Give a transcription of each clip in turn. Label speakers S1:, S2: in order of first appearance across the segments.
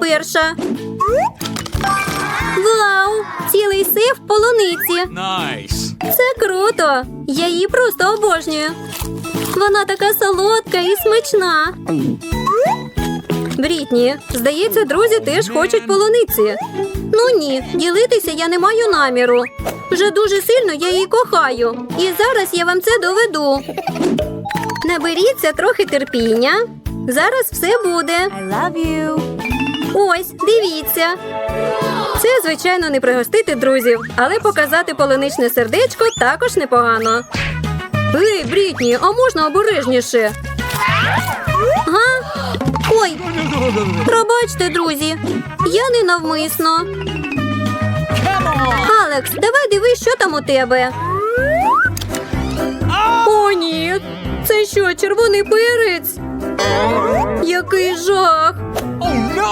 S1: перша. Вау! Цілий сейф полуниці.
S2: Nice.
S1: Це круто! Я її просто обожнюю. Вона така солодка і смачна. Брітні, здається, друзі теж хочуть полуниці. Ну ні, ділитися я не маю наміру. Вже дуже сильно я її кохаю. І зараз я вам це доведу. Наберіться трохи терпіння. Зараз все буде.
S3: I love you.
S1: Ось, дивіться. Це, звичайно, не пригостити друзів, але показати полуничне сердечко також непогано. Ей, Брітні, а можна обережніше? Га? Ой, пробачте, друзі. Я не навмисно. Алекс, давай дивись, що там у тебе. О, ні. Це що, червоний перець? Який жах!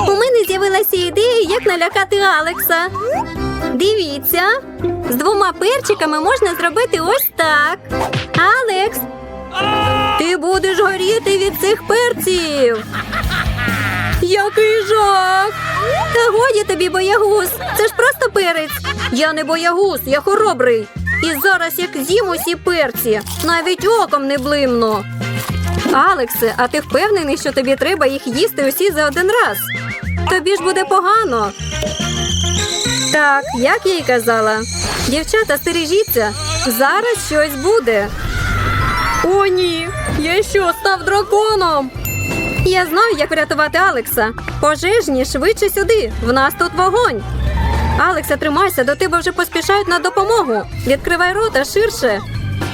S1: У мене з'явилася ідея, як налякати Алекса. Дивіться, з двома перчиками можна зробити ось так. Алекс, ти будеш горіти від цих перців. Який жах! Та годі тобі, боягуз. Це ж просто перець. Я не боягуз, я хоробрий. І зараз як з'їм усі перці, навіть оком не блимну. Алексе, а ти впевнений, що тобі треба їх їсти усі за один раз? Тобі ж буде погано. Так, як я й казала. Дівчата, стережіться, зараз щось буде. О, ні, я що, став драконом? Я знаю, як врятувати Алекса. Пожежні швидше сюди. В нас тут вогонь. Алекса, тримайся, до тебе вже поспішають на допомогу. Відкривай рота ширше.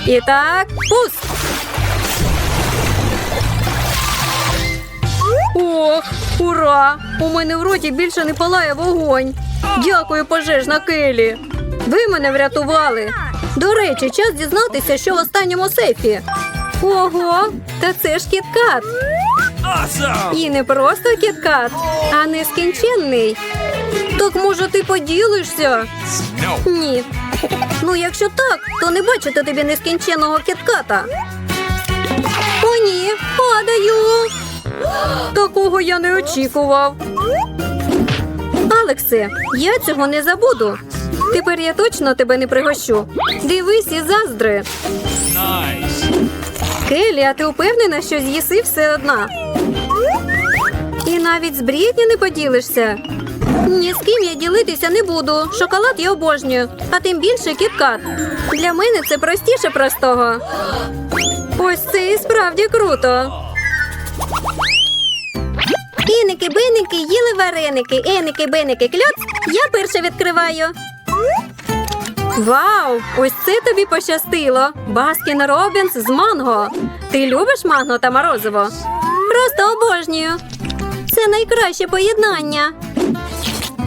S1: І так, пуск. Ох, ура! У мене в роті більше не палає вогонь. Дякую, пожежна Келі. Ви мене врятували. До речі, час дізнатися, що в останньому сейфі. Ого, та це ж кіткат. І не просто кіткат, а нескінченний. Так може ти поділишся? Ні. Ну, якщо так, то не бачите тобі нескінченного кітката. О, ні, падаю. Такого я не очікував. Алексе, я цього не забуду. Тепер я точно тебе не пригощу. Дивись і заздри. Келі, а ти впевнена, що з'їси все одна? І навіть з Брітні не поділишся. Ні з ким я ділитися не буду. Шоколад я обожнюю, а тим більше кіткат. Для мене це простіше простого. Ось це і справді круто. Іники, биники, їли вареники. Еники, биники, кльоц. Я перше відкриваю. Вау! Ось це тобі пощастило. Баскін Робінс з манго. Ти любиш манго та морозиво? Просто обожнюю. Це найкраще поєднання.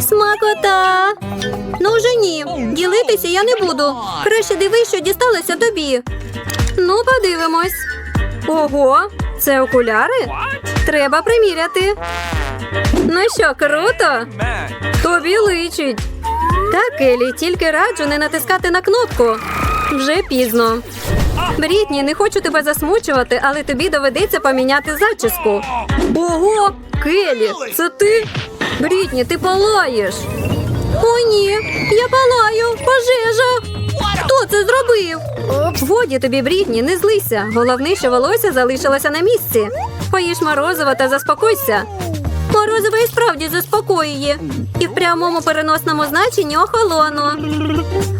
S1: Смакота. Ну вже ні. Ділитися я не буду. Краще дивись, що дісталося тобі. Ну, подивимось. Ого, це окуляри? Треба приміряти. Ну що, круто? Тобі личить. Так, Елі, тільки раджу не натискати на кнопку. Вже пізно. Брітні, не хочу тебе засмучувати, але тобі доведеться поміняти зачіску. Ого, Келі, це ти? Брітні, ти палаєш. О, ні, я палаю, пожежа. Хто це зробив? Годі тобі, Брітні, не злися. Головне, що волосся залишилося на місці. Поїж морозиво та заспокойся. Морозиво і справді заспокоює. І в прямому переносному значенні охолону.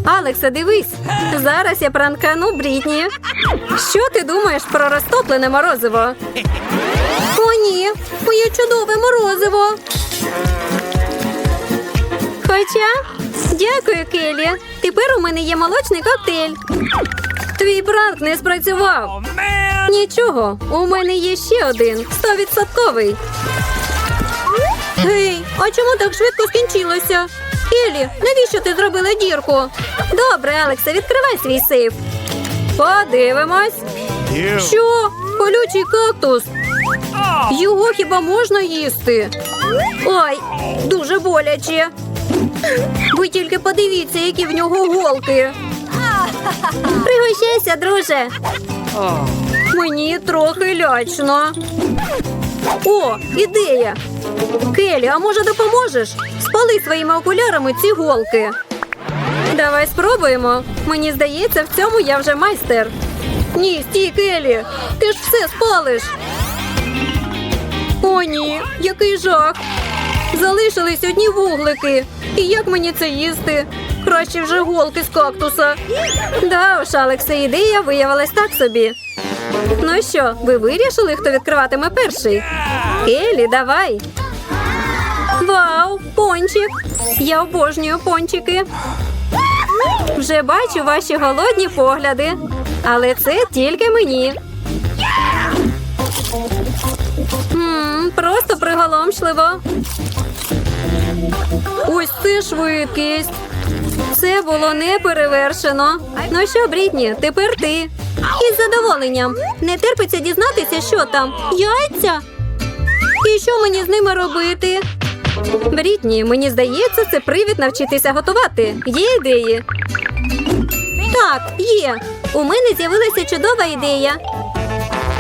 S1: Алекса, дивись, зараз я пранкану Брітні. Що ти думаєш про розтоплене морозиво? О, ні, моє чудове морозиво. Хоча, дякую, Келі. Тепер у мене є молочний коктейль. Твій пранк не спрацював. Нічого, у мене є ще один стовідсотковий. Гей, а чому так швидко скінчилося? Елі, навіщо ти зробила дірку? Добре, Алексе, відкривай свій сейф. Подивимось. Що? Колючий кактус. Його хіба можна їсти? Ой, дуже боляче. Ви тільки подивіться, які в нього голки. Пригощайся, друже. Мені трохи лячно. О, ідея! Келі, а може допоможеш? Спали своїми окулярами ці голки. Давай спробуємо. Мені здається, в цьому я вже майстер. Ні, стій, Келі, ти ж все спалиш. О, ні, який жах. Залишились одні вуглики. І як мені це їсти? Краще вже голки з кактуса. Да уж, Алексе, ідея виявилась так собі. Ну що, ви вирішили, хто відкриватиме перший? Келі, давай. Вау, пончик! Я обожнюю пончики. Вже бачу ваші голодні погляди. Але це тільки мені. Просто приголомшливо. Ось це швидкість. Це було не перевершено. Ну що, Брітні, тепер ти. Із задоволенням. Не терпиться дізнатися, що там. Яйця? І що мені з ними робити? Брітні, мені здається, це привід навчитися готувати. Є ідеї? Так, є. У мене з'явилася чудова ідея.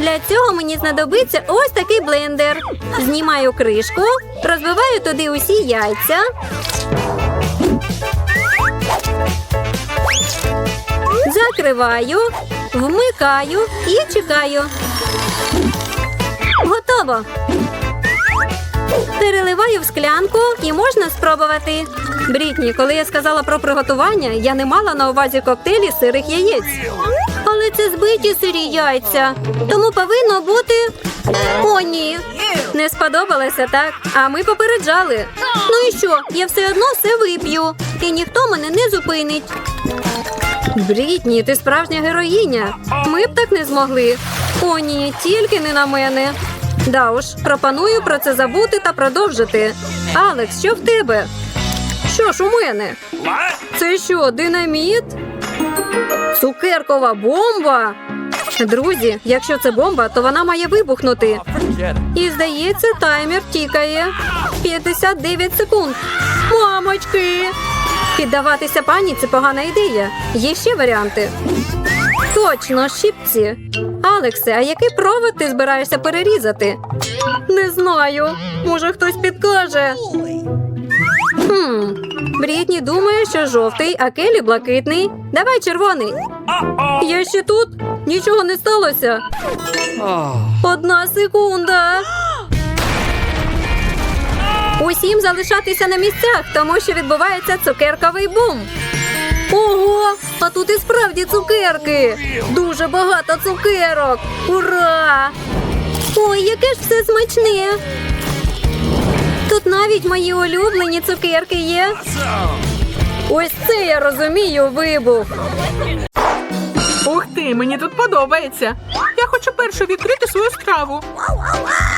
S1: Для цього мені знадобиться ось такий блендер. Знімаю кришку, розбиваю туди усі яйця. Закриваю, вмикаю і чекаю. Готово. Переливаю в склянку і можна спробувати. Брітні, коли я сказала про приготування, я не мала на увазі коктейлі сирих яєць. Це збиті сирі яйця. Тому повинно бути. О, ні. Не сподобалося, так? А ми попереджали. Ну і що? Я все одно все вип'ю. І ніхто мене не зупинить. Брітні, ти справжня героїня. Ми б так не змогли. О, ні, тільки не на мене. Да уж, пропоную про це забути та продовжити. Алекс, що в тебе? Що ж у мене? Це що, динаміт? Цукеркова бомба? Друзі, якщо це бомба, то вона має вибухнути. І здається, таймер тікає. 59 секунд. Мамочки! Піддаватися паніці погана ідея. Є ще варіанти. Точно, щіпці. Алексе, а який провод ти збираєшся перерізати? Не знаю. Може, хтось підкаже. Хм. Брітні думає, що жовтий, а Келі блакитний. Давай червоний. Я ще тут. Нічого не сталося. Одна секунда. Усім залишатися на місцях, тому що відбувається цукерковий бум. Ого, а тут і справді цукерки. Дуже багато цукерок. Ура! Ой, яке ж все смачне. Тут навіть мої улюблені цукерки є. Ось це я розумію вибух.
S3: Ух ти, мені тут подобається. Я хочу першу відкрити свою страву.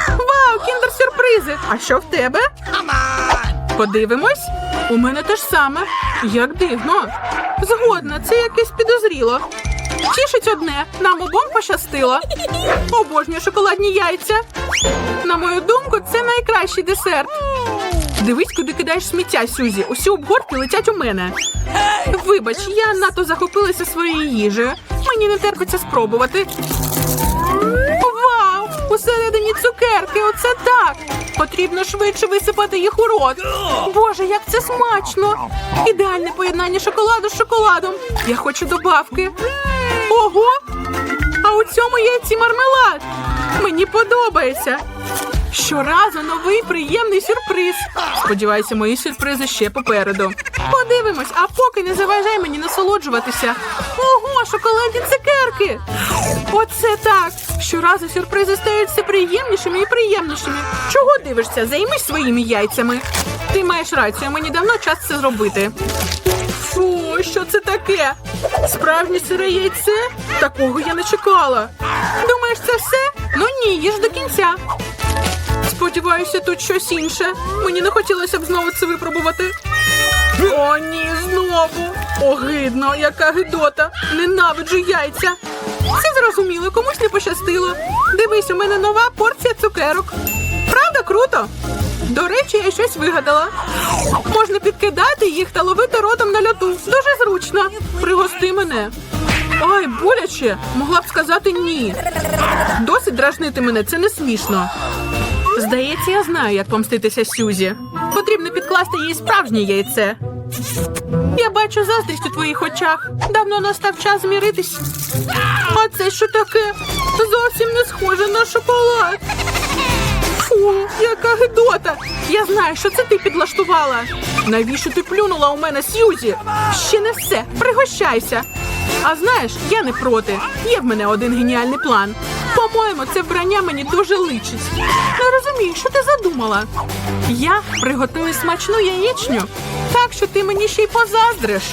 S3: Вау, кіндер-сюрпризи! А що в тебе? Подивимось. У мене те ж саме. Як дивно. Згодна, це якесь підозріло. Тішить одне, нам обом пощастило. Обожнюю шоколадні яйця. На мою думку, це найкращий десерт. Дивись, куди кидаєш сміття, Сюзі. Усі обгортки летять у мене. Вибач, я надто захопилася своєю їжею. Мені не терпиться спробувати. Усередині цукерки, оце так! Потрібно швидше висипати їх у рот. Боже, як це смачно! Ідеальне поєднання шоколаду з шоколадом. Я хочу добавки. Ого! А у цьому яйці мармелад. Мені подобається. Щоразу новий приємний сюрприз. Сподіваюся, мої сюрпризи ще попереду. Подивимось, а поки не заважай мені насолоджуватися. Ого, шоколадні цукерки! Оце так! Щоразу сюрпризи стають все приємнішими і приємнішими. Чого дивишся? Займись своїми яйцями. Ти маєш рацію, мені давно час це зробити. Фу, що це таке? Справжнє сире яйце? Такого я не чекала. Думаєш, це все? Ну ні, їж до кінця. Сподіваюся, тут щось інше. Мені не хотілося б знову це випробувати. О, ні, знову. Огидно, яка гидота. Ненавиджу яйця. Все зрозуміло, комусь не пощастило. Дивись, у мене нова порція цукерок. Правда, круто? До речі, я щось вигадала. Можна підкидати їх та ловити ротом на льоту. Дуже зручно. Пригости мене. Ай, боляче. Могла б сказати ні. Досить дражнити мене, це не смішно. Здається, я знаю, як помститися Сюзі. Потрібно підкласти їй справжнє яйце. Я бачу заздрість у твоїх очах. Давно настав час зміритись. А це що таке? Зовсім не схоже на шоколад. Фу, яка гидота! Я знаю, що це ти підлаштувала. Навіщо ти плюнула у мене Сьюзі? Ще не все, пригощайся. А знаєш, я не проти. Є в мене один геніальний план. По-моєму, це вбрання мені дуже личить. Не розумію, що ти задумала. Я приготую смачну яєчню, так що ти мені ще й позаздриш.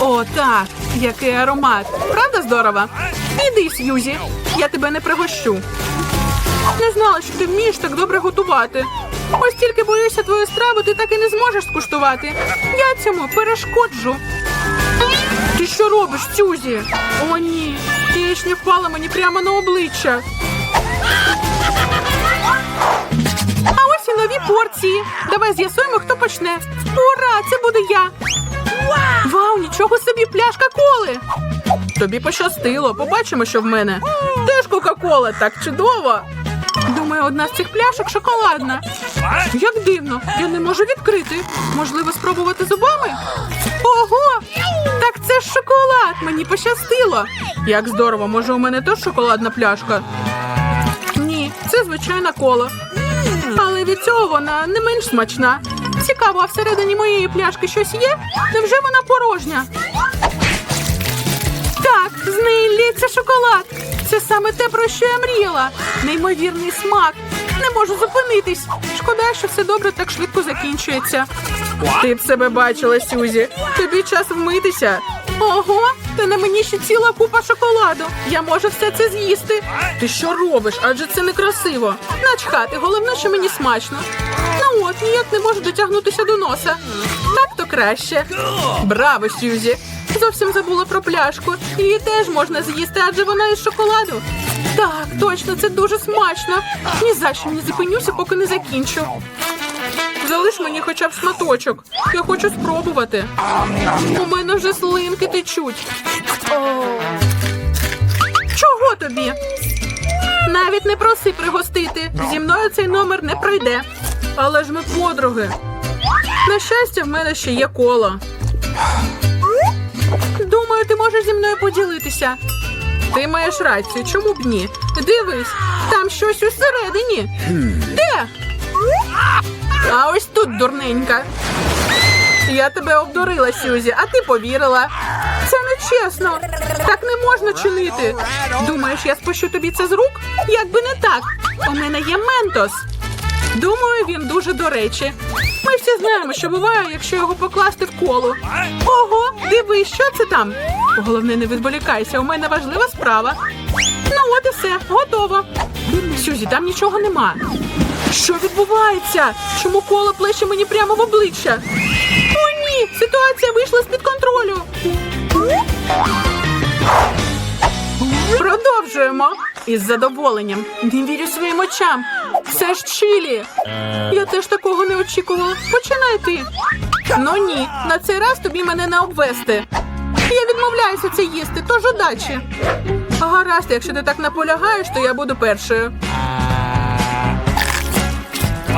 S3: О, так, який аромат. Правда здорово? Іди, Сьюзі, я тебе не пригощу. Не знала, що ти вмієш так добре готувати. Ось тільки боюся твою страву, ти так і не зможеш скуштувати. Я цьому перешкоджу. Ти що робиш, Сюзі? О, ні. Яєчня впала мені прямо на обличчя. А ось і нові порції. Давай з'ясуємо, хто почне. Ура! Це буду я. Вау, нічого собі, пляшка коли. Тобі пощастило, побачимо, що в мене. Теж Кока-Кола, так чудово. Думаю, одна з цих пляшок шоколадна. Як дивно, я не можу відкрити. Можливо, спробувати зубами? Ого! Так це ж шоколад! Мені пощастило. Як здорово, може, у мене теж шоколадна пляшка? Ні, це звичайна кола. Але від цього вона не менш смачна. Цікаво, а всередині моєї пляшки щось є? Невже вона порожня? Так, з неї лється шоколад. Це саме те, про що я мріяла. Неймовірний смак. Не можу зупинитись. Шкода, що все добре так швидко закінчується. Ти б себе бачила, Сюзі. Тобі час вмитися. Ого, та на мені ще ціла купа шоколаду. Я можу все це з'їсти. Ти що робиш? Адже це некрасиво. Начхати, головне, що мені смачно. От, ніяк не можу дотягнутися до носа. Так то краще. Браво, Сюзі! Зовсім забула про пляшку. Її теж можна з'їсти, адже вона із шоколаду. Так, точно, це дуже смачно. Ні за що не зупинюся, поки не закінчу. Залиш мені хоча б шматочок. Я хочу спробувати. У мене вже слинки течуть. Чого тобі? Навіть не проси пригостити. Зі мною цей номер не пройде. Але ж ми подруги. На щастя, в мене ще є коло. Думаю, ти можеш зі мною поділитися. Ти маєш рацію, чому б ні? Дивись, там щось усередині. Де? А ось тут дурненька. Я тебе обдурила, Сюзі, а ти повірила. Це нечесно. Так не можна чинити. Думаєш, я спущу тобі це з рук? Якби не так. У мене є ментос. Думаю, він дуже до речі. Ми всі знаємо, що буває, якщо його покласти в коло. Ого, дивись, що це там? Головне, не відволікайся, у мене важлива справа. Ну от і все, готово. Сюзі, там нічого нема. Що відбувається? Чому коло плеще мені прямо в обличчя? О, ні! Ситуація вийшла з-під контролю. Продовжуємо. Із задоволенням. Не вірю своїм очам. Це ж чилі. Я теж такого не очікувала. Починай ти. Ну ні, на цей раз тобі мене не обвести. Я відмовляюся це їсти, тож удачі. Гаразд, якщо ти так наполягаєш, то я буду першою.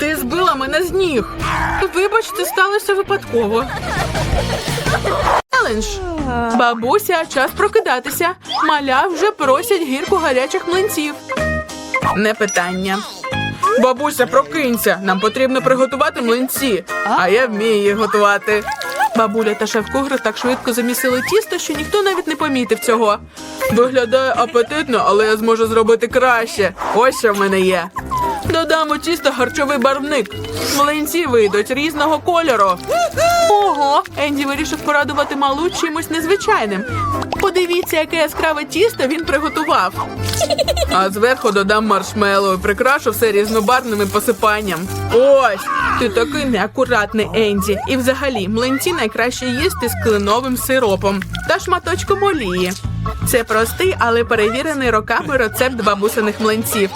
S3: Ти збила мене з ніг. Вибач, це сталося випадково. Челендж. Бабуся, час прокидатися. Маля вже просять гірку гарячих млинців. Не питання. Бабуся, прокинься. Нам потрібно приготувати млинці, а я вмію їх готувати. Бабуля та шеф-кухар так швидко замісили тісто, що ніхто навіть не помітив цього. Виглядає апетитно, але я зможу зробити краще. Ось що в мене є. Додам у тісто харчовий барвник. Млинці вийдуть різного кольору. Ого, Енді вирішив порадувати малу чимось незвичайним. Подивіться, яке яскраве тісто він приготував. А зверху додам маршмеллоу і прикрашу все різнобарвним посипанням. Ось, ти такий неакуратний Енді. І взагалі млинці найкраще їсти з кленовим сиропом та шматочком олії. Це простий, але перевірений роками рецепт бабусиних млинців.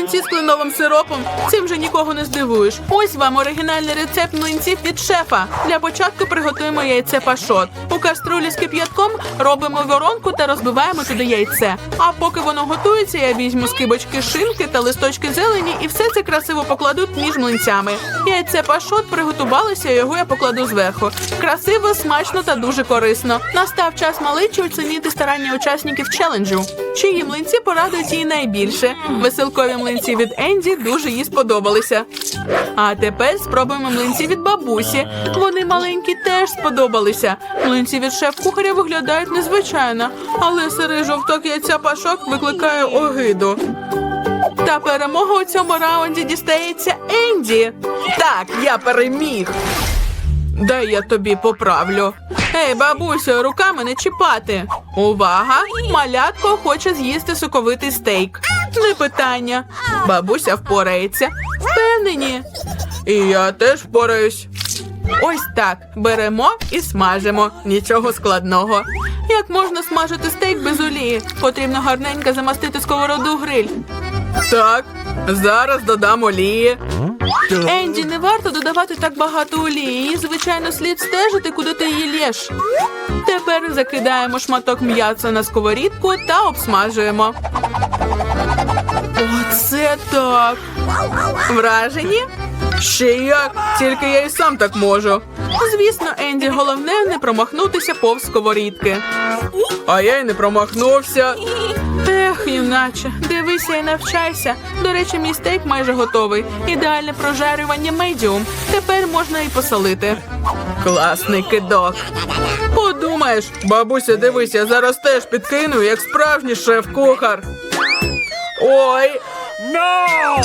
S3: Млинці з кленовим сиропом. Цим же нікого не здивуєш. Ось вам оригінальний рецепт млинців від шефа. Для початку приготуємо яйце пашот. У каструлі з кип'ятком робимо воронку та розбиваємо туди яйце. А поки воно готується, я візьму скибочки шинки та листочки зелені і все це красиво покладу між млинцями. Яйце пашот приготувалося, його я покладу зверху. Красиво, смачно та дуже корисно. Настав час маличі оцінити старання учасників челенджу. Чиї млинці порадують їй найбільше. Веселкові млинці від Енді дуже їй сподобалися. А тепер спробуємо млинці від бабусі. Вони маленькі теж сподобалися. Млинці від шеф-кухаря виглядають незвичайно, але сирий жовток яйця пашок викликає огиду. Та перемога у цьому раунді дістається Енді. Так, я переміг. Дай я тобі поправлю. Ей, бабусю, руками не чіпати. Увага! Малятко хоче з'їсти соковитий стейк. Не питання. Бабуся впорається. Впевнені. І я теж впораюсь. Ось так. Беремо і смажимо. Нічого складного. Як можна смажити стейк без олії? Потрібно гарненько замастити сковороду гриль. Так, зараз додам олії. Енді, не варто додавати так багато олії. Звичайно, слід стежити, куди ти її лєш. Тепер закидаємо шматок м'яса на сковорідку та обсмажуємо. Оце так. Вражені? Ще як, тільки я і сам так можу. Звісно, Енді, головне не промахнутися повз сковорідки. А я й не промахнувся. Ех, юначе, дивися і навчайся. До речі, мій стейк майже готовий. Ідеальне прожарювання медіум. Тепер можна і посолити. Класний кидок. Подумаєш, бабуся, дивись, я зараз теж підкину, як справжній шеф-кухар. Ой,
S2: No!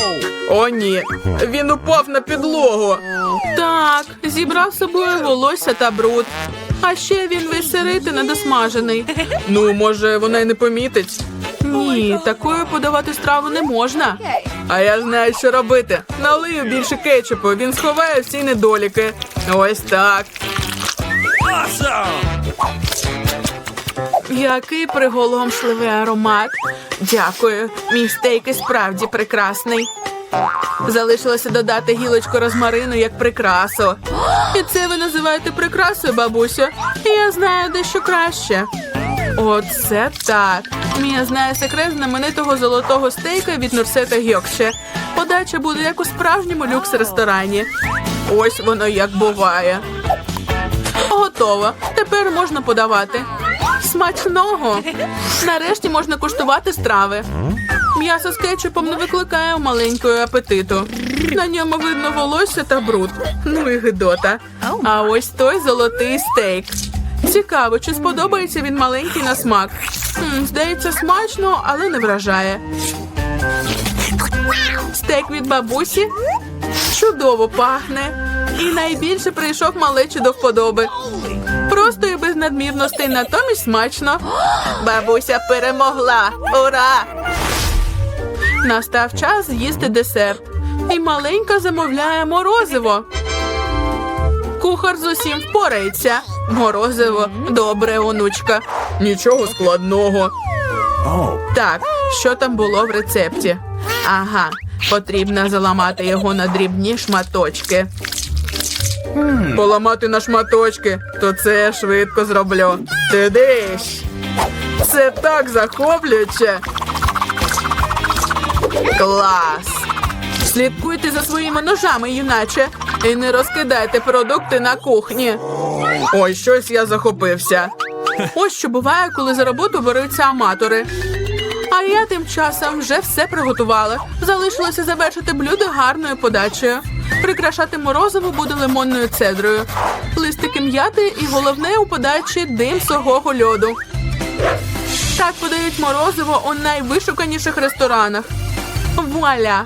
S3: о, ні, він упав на підлогу. Так, зібрав з собою волосся та бруд. А ще він весь сирий та недосмажений. Ну, може, вона й не помітить. Ні, такою подавати страву не можна. А я знаю, що робити. Налию більше кетчупу, він сховає всі недоліки. Ось так. Який приголомшливий аромат. Дякую. Мій стейк і справді прекрасний. Залишилося додати гілочку розмарину як прикрасу. І це ви називаєте прикрасою, бабусю? Я знаю дещо краще. Оце так. Мія знає секрет знаменитого золотого стейка від Нурсета Гьокше. Подача буде як у справжньому люкс-ресторані. Ось воно як буває. Готово. Тепер можна подавати. Смачного. Нарешті можна куштувати страви. М'ясо з кетчупом не викликає маленького апетиту. На ньому видно волосся та бруд. Ну і гидота. А ось той золотий стейк. Цікаво, чи сподобається він маленький на смак. М, здається, смачно, але не вражає. Стейк від бабусі чудово пахне. І найбільше прийшов малечі до вподоби. Просто і без надмірностей, натомість смачно. Бабуся перемогла. Ура! Настав час з'їсти десерт. І маленька замовляє морозиво. Кухар з усім впорається. Морозиво, добре, онучка. Нічого складного. Так, що там було в рецепті? Ага, потрібно заламати його на дрібні шматочки. Поламати на шматочки, то це я швидко зроблю. Ти диш. Це так захоплююче. Клас. Слідкуйте за своїми ножами, юначе, і не розкидайте продукти на кухні. Ой, щось я захопився. Ось що буває, коли за роботу беруться аматори. А я тим часом вже все приготувала. Залишилося завершити блюдо гарною подачею. Прикрашати морозиво буде лимонною цедрою, листики м'яти і головне у подачі дим сухого льоду. Так подають морозиво у найвишуканіших ресторанах. Вуаля!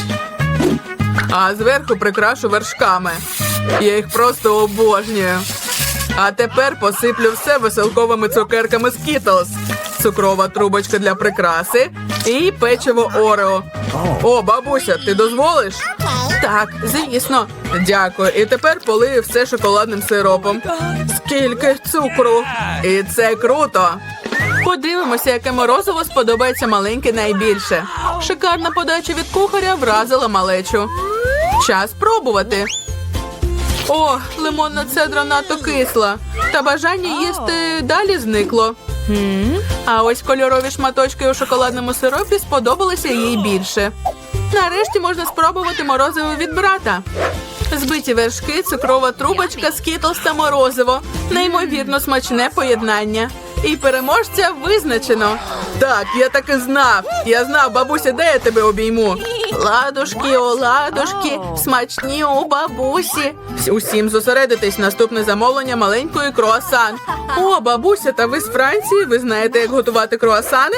S3: А зверху прикрашу вершками. Я їх просто обожнюю. А тепер посиплю все веселковими цукерками Skittles. Цукрова трубочка для прикраси і печиво Орео. О, бабуся, ти дозволиш? Так, звісно. Дякую. І тепер полию все шоколадним сиропом. Скільки цукру! І це круто. Подивимося, яке морозиво сподобається маленьке найбільше. Шикарна подача від кухаря вразила малечу. Час пробувати. О, лимонна цедра надто кисла. Та бажання їсти далі зникло. А ось кольорові шматочки у шоколадному сиропі сподобалися їй більше. Нарешті можна спробувати морозиво від брата. Збиті вершки, цукрова трубочка, скітлс та морозиво. Неймовірно смачне поєднання. І переможця визначено. Так, я так і знав. Я знав, бабуся, де я тебе обійму. Ладушки, ладушки, смачні у бабусі. Усім зосередитись. Наступне замовлення маленької круасан. О, бабуся, та ви з Франції. Ви знаєте, як готувати круасани?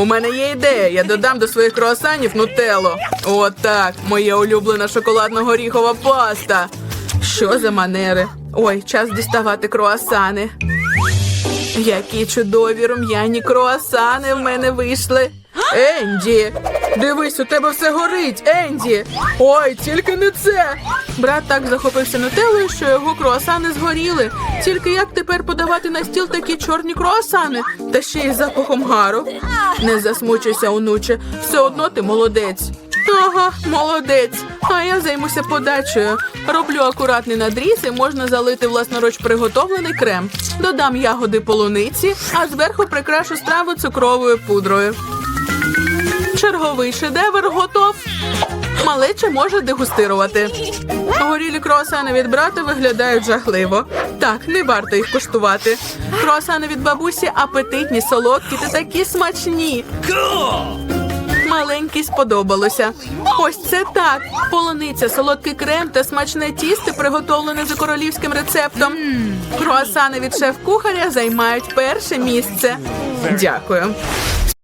S3: У мене є ідея. Я додам до своїх круасанів нутелло. О, так, моя улюблена шоколадно-горіхова паста. Що за манери? Ой, час діставати круасани. Які чудові рум'яні круасани в мене вийшли. Енді, дивись, у тебе все горить, Енді. Ой, тільки не це. Брат так захопився нутеллою, що його круасани згоріли. Тільки як тепер подавати на стіл такі чорні круасани, та ще й запахом гару. Не засмучуйся, онуче, все одно ти молодець. Ага, молодець. А я займуся подачею. Роблю акуратний надріз і можна залити власноруч приготовлений крем. Додам ягоди полуниці, а зверху прикрашу страву цукровою пудрою. Черговий шедевр готов. Малеча може дегустирувати. Горілі круасани від брата виглядають жахливо. Так, не варто їх куштувати. Круасани від бабусі апетитні, солодкі та такі смачні. Маленький сподобалося. Ось це так. Полуниця, солодкий крем та смачне тісто, приготовлене за королівським рецептом. Круасани від шеф-кухаря займають перше місце. Дякую.